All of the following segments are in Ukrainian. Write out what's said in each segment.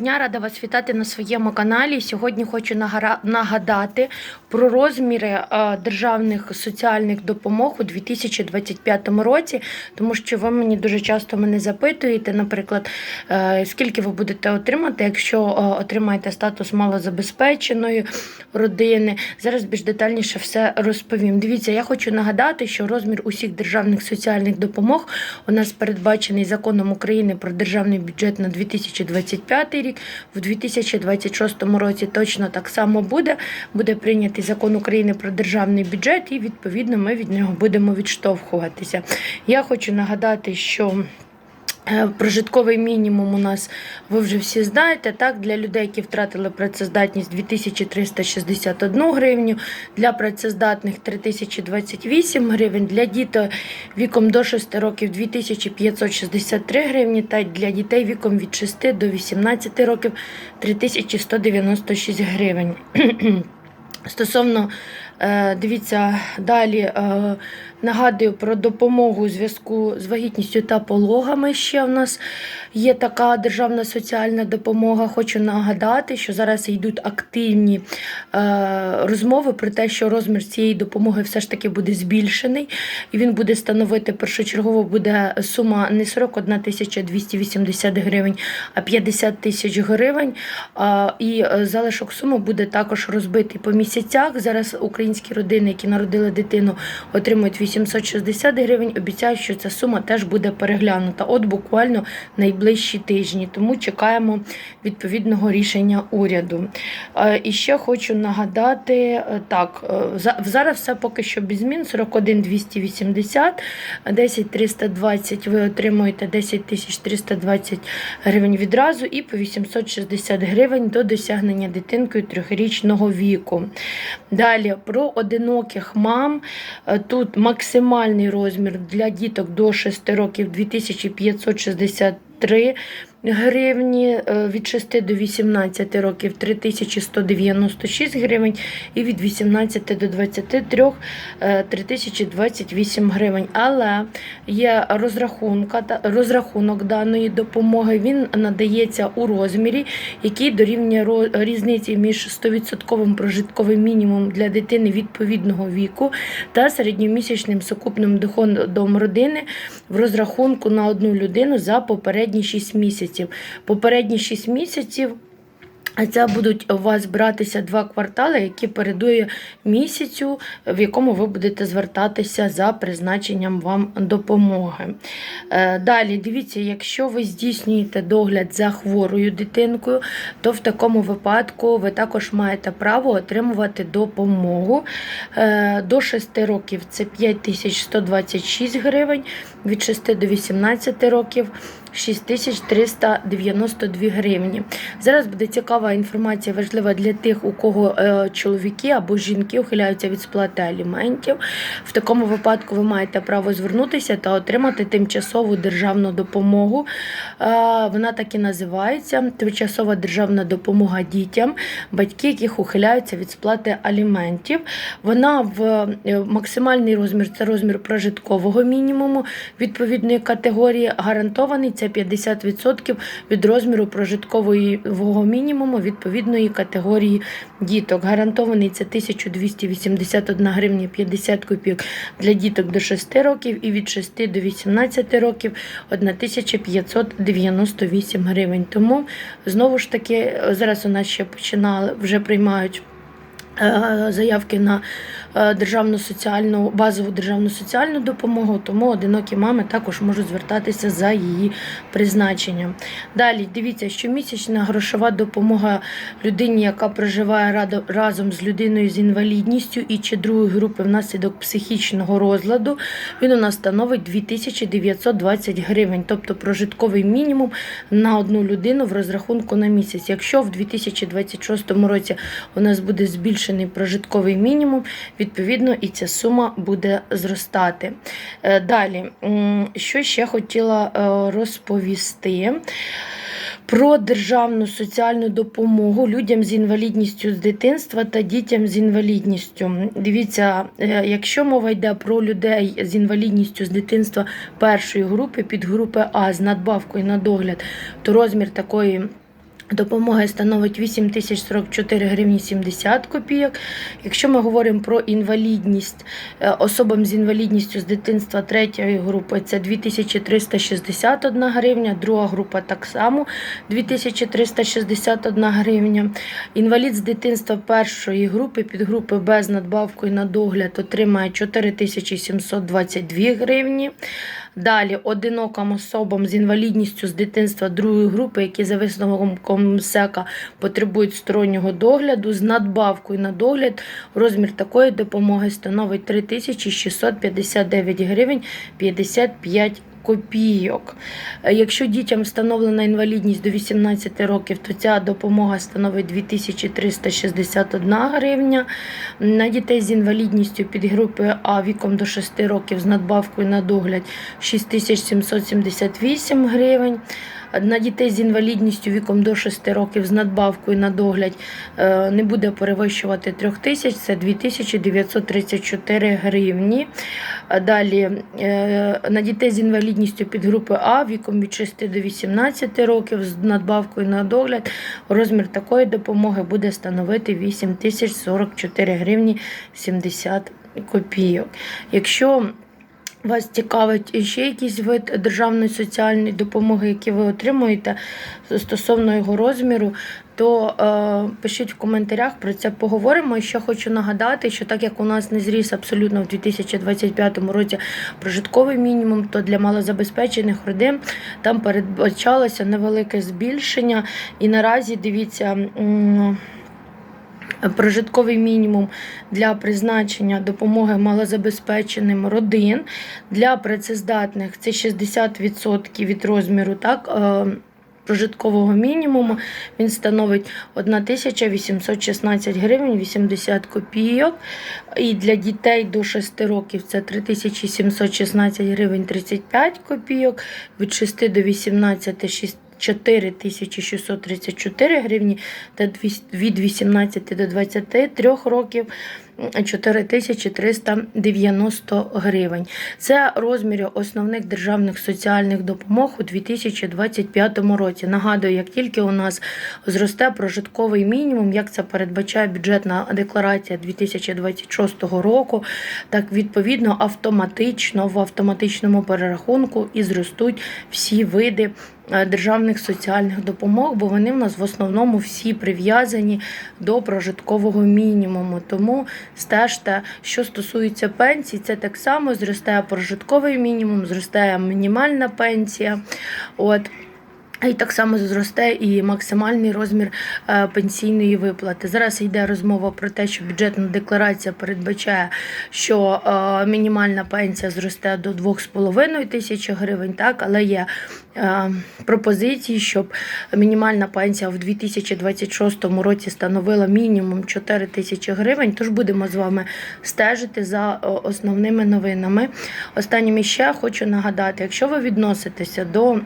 Дня рада вас вітати на своєму каналі. Сьогодні хочу нагадати про розміри е, державних соціальних допомог у 2025 році, тому що ви мені дуже часто мене запитуєте, наприклад, е, скільки ви будете отримати, якщо е, отримаєте статус малозабезпеченої родини. Зараз більш детальніше все розповім. Дивіться, я хочу нагадати, що розмір усіх державних соціальних допомог у нас передбачений законом України про державний бюджет на 2025 рік. В 2026 році точно так само буде. Буде прийнятий закон України про державний бюджет, і відповідно ми від нього будемо відштовхуватися. Я хочу нагадати, що. Е, Прожитковий мінімум у нас ви вже всі знаєте. Так, для людей, які втратили працездатність 2361 гривню, для працездатних 3028 гривень, для дітей віком до 6 років 2563 гривні, та для дітей віком від 6 до 18 років 3196 гривень. Стосовно, дивіться, далі е, нагадую про допомогу у зв'язку з вагітністю та пологами. Ще в нас є така державна соціальна допомога. Хочу нагадати, що зараз йдуть активні е, розмови про те, що розмір цієї допомоги все ж таки буде збільшений, і він буде становити першочергово буде сума не 41 тисяча 280 гривень, а 50 тисяч гривень. І е, залишок суми буде також розбитий по місяцях. Зараз українські родини, які народили дитину, отримують 860 гривень. Обіцяють, що ця сума теж буде переглянута. От буквально найближчі тижні. Тому чекаємо відповідного рішення уряду. Е, І ще хочу нагадати: е, так, е, зараз все поки що без змін: 41 280, 10 320 ви отримуєте 10 320 гривень відразу і по 860 гривень до досягнення дитинкою трьохрічного віку. Далі про одиноких мам. Е, Тут максимальний розмір для діток до 6 років 2563 гривні, е, від 6 до 18 років 3196 гривень і від 18 до 23 е, 3028 гривень. Але є розрахунка, розрахунок даної допомоги. Він надається у розмірі, який дорівнює різниці між 100% прожитковим мінімумом для дитини відповідного віку та середньомісячним сукупним доходом родини в розрахунку на одну людину за попередні 6 місяців. Попередні 6 місяців. А це будуть у вас братися два квартали, які передує місяцю, в якому ви будете звертатися за призначенням вам допомоги. Е, Далі, дивіться, якщо ви здійснюєте догляд за хворою дитинкою, то в такому випадку ви також маєте право отримувати допомогу. Е, До 6 років це 5126 гривень, від 6 до 18 років 6392 гривні. Зараз буде цікава інформація, важлива для тих, у кого е, чоловіки або жінки ухиляються від сплати аліментів. В такому випадку ви маєте право звернутися та отримати тимчасову державну допомогу. Е, вона так і називається тимчасова державна допомога дітям, батьки, яких ухиляються від сплати аліментів. Вона в е, максимальний розмір це розмір прожиткового мінімуму відповідної категорії. Гарантований це 50% від розміру прожиткового мінімуму відповідної категорії діток. Гарантований це 1281 гривня 50 копійок для діток до 6 років і від 6 до 18 років 1598 гривень. Тому знову ж таки зараз у нас ще починали вже приймають. Е, Заявки на е, державну соціальну базову державну соціальну допомогу, тому одинокі мами також можуть звертатися за її призначенням. Далі дивіться, щомісячна грошова допомога людині, яка проживає разом з людиною з інвалідністю і чи другої групи внаслідок психічного розладу, він у нас становить 2920 гривень, тобто прожитковий мінімум на одну людину в розрахунку на місяць. Якщо в 2026 році у нас буде збільшений прожитковий мінімум, відповідно і ця сума буде зростати. Е, Далі, що ще хотіла е, розповісти. Про державну соціальну допомогу людям з інвалідністю з дитинства та дітям з інвалідністю. Дивіться, е, якщо мова йде про людей з інвалідністю з дитинства першої групи, підгрупи А з надбавкою на догляд, то розмір такої Допомога становить 8044 гривні 70 копійок. Якщо ми говоримо про інвалідність е, особам з інвалідністю з дитинства третьої групи, це 2361 гривня, друга група так само 2361 гривня. Інвалід з дитинства першої групи, підгрупи без надбавку і на догляд отримає 4722 гривні. Далі одиноким особам з інвалідністю з дитинства другої групи, які за висновком МСЕКа потребують стороннього догляду, з надбавкою на догляд розмір такої допомоги становить 3659 гривень 55 копійок. Е, Якщо дітям встановлена інвалідність до 18 років, то ця допомога становить 2361 гривня. На дітей з інвалідністю підгрупи А віком до 6 років з надбавкою на догляд 6778 гривень. На дітей з інвалідністю віком до 6 років з надбавкою на догляд е, не буде перевищувати 3 тисяч, це 2934 гривні. Далі е, на дітей з інвалідністю підгрупи А віком від 6 до 18 років з надбавкою на догляд розмір такої допомоги буде становити 8044 гривні 70 копійок. Якщо вас цікавить ще якийсь вид державної соціальної допомоги, які ви отримуєте стосовно його розміру, то е, пишіть в коментарях про це поговоримо. І ще хочу нагадати, що так як у нас не зріс абсолютно в 2025 році прожитковий мінімум, то для малозабезпечених родин там передбачалося невелике збільшення. І наразі дивіться. Прожитковий мінімум для призначення допомоги малозабезпеченим родин для працездатних це 60% від розміру так, е, прожиткового мінімуму. Він становить 1816 гривень 80 копійок. І для дітей до 6 років це 3716 гривень 35 копійок. Від 6 до 18 6 4634 гривні та від 18 до 23 років 4390 гривень. Це розміри основних державних соціальних допомог у 2025 році. Нагадую, як тільки у нас зросте прожитковий мінімум, як це передбачає бюджетна декларація 2026 року, так відповідно автоматично в автоматичному перерахунку і зростуть всі види державних соціальних допомог, бо вони в нас в основному всі прив'язані до прожиткового мінімуму. Тому стежте, що стосується пенсій, це так само зростає прожитковий мінімум, зростає мінімальна пенсія. От. І так само зросте і максимальний розмір е, пенсійної виплати. Зараз йде розмова про те, що бюджетна декларація передбачає, що е, мінімальна пенсія зросте до 2,5 тисячі гривень, так, але є е, пропозиції, щоб мінімальна пенсія в 2026 році становила мінімум 4 тисячі гривень. Тож будемо з вами стежити за основними новинами. Останнім іще хочу нагадати, якщо ви відноситеся до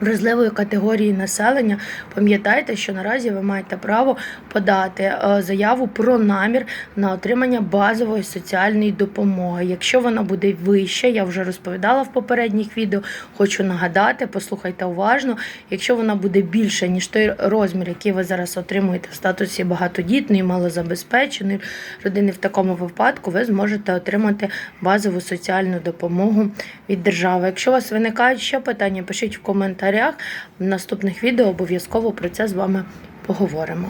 вразливої категорії населення, пам'ятайте, що наразі ви маєте право подати е, заяву про намір на отримання базової соціальної допомоги. Якщо вона буде вища, я вже розповідала в попередніх відео, хочу нагадати, послухайте уважно. Якщо вона буде більша, ніж той розмір, який ви зараз отримуєте в статусі багатодітної, малозабезпеченої родини, в такому випадку ви зможете отримати базову соціальну допомогу від держави. Якщо у вас виникають ще питання, пишіть в коментарях. В наступних відео обов'язково про це з вами поговоримо.